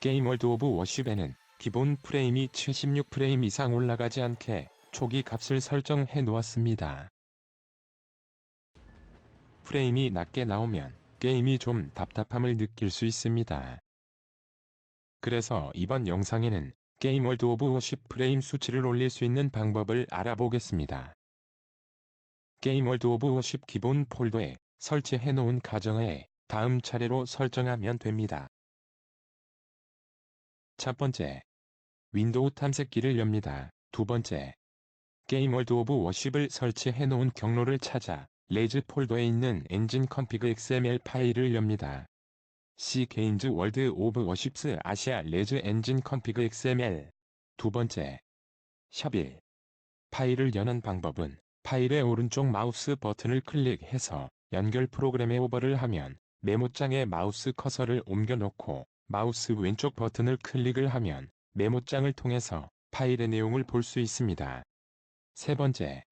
게임 월드 오브 워십에는 기본 프레임이 76프레임 이상 올라가지 않게 초기 값을 설정해 놓았습니다. 프레임이 낮게 나오면 게임이 좀 답답함을 느낄 수 있습니다. 그래서 이번 영상에는 게임 월드 오브 워십 프레임 수치를 올릴 수 있는 방법을 알아보겠습니다. 게임 월드 오브 워십 기본 폴더에 설치해 놓은 가정하에 다음 차례로 설정하면 됩니다. 첫 번째, 윈도우 탐색기를 엽니다. 두 번째, 게임 월드 오브 워십을 설치해 놓은 경로를 찾아 레즈 폴더에 있는 엔진 컴피그 XML 파일을 엽니다. C 게임즈 월드 오브 워십스 아시아 레즈 엔진 컴피그 XML 두 번째, 샵1 파일을 여는 방법은 파일의 오른쪽 마우스 버튼을 클릭해서 연결 프로그램에 오버를 하면 메모장에 마우스 커서를 옮겨 놓고 마우스 왼쪽 버튼을 클릭을 하면 메모장을 통해서 파일의 내용을 볼 수 있습니다. 세 번째,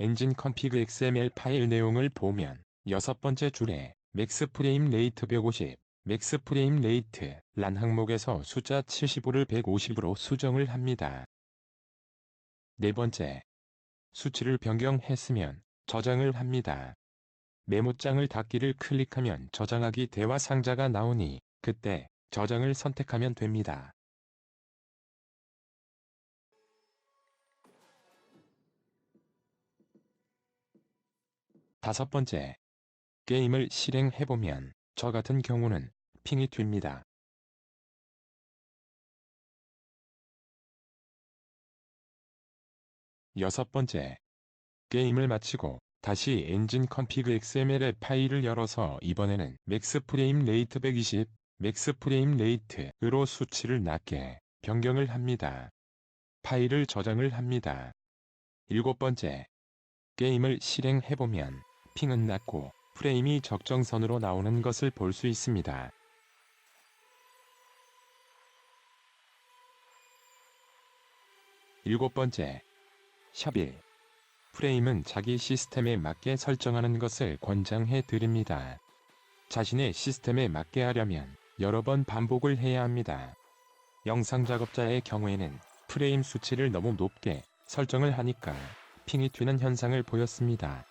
엔진 컴피그 XML 파일 내용을 보면 여섯 번째 줄에 맥스 프레임 레이트 150, 맥스 프레임 레이트 란 항목에서 숫자 75를 150으로 수정을 합니다. 네 번째, 수치를 변경했으면 저장을 합니다. 메모장을 닫기를 클릭하면 저장하기 대화 상자가 나오니 그때 저장을 선택하면 됩니다. 다섯 번째, 게임을 실행해보면 저 같은 경우는 핑이 튑니다. 여섯 번째, 게임을 마치고 다시 엔진 컴피그 XML의 파일을 열어서 이번에는 맥스 프레임 레이트 120, 맥스 프레임 레이트으로 수치를 낮게 변경을 합니다. 파일을 저장을 합니다. 일곱 번째, 게임을 실행해보면 핑은 낮고 프레임이 적정선으로 나오는 것을 볼 수 있습니다. 일곱 번째, 샵1 프레임은 자기 시스템에 맞게 설정하는 것을 권장해 드립니다. 자신의 시스템에 맞게 하려면 여러 번 반복을 해야 합니다. 영상 작업자의 경우에는 프레임 수치를 너무 높게 설정을 하니까 핑이 튀는 현상을 보였습니다.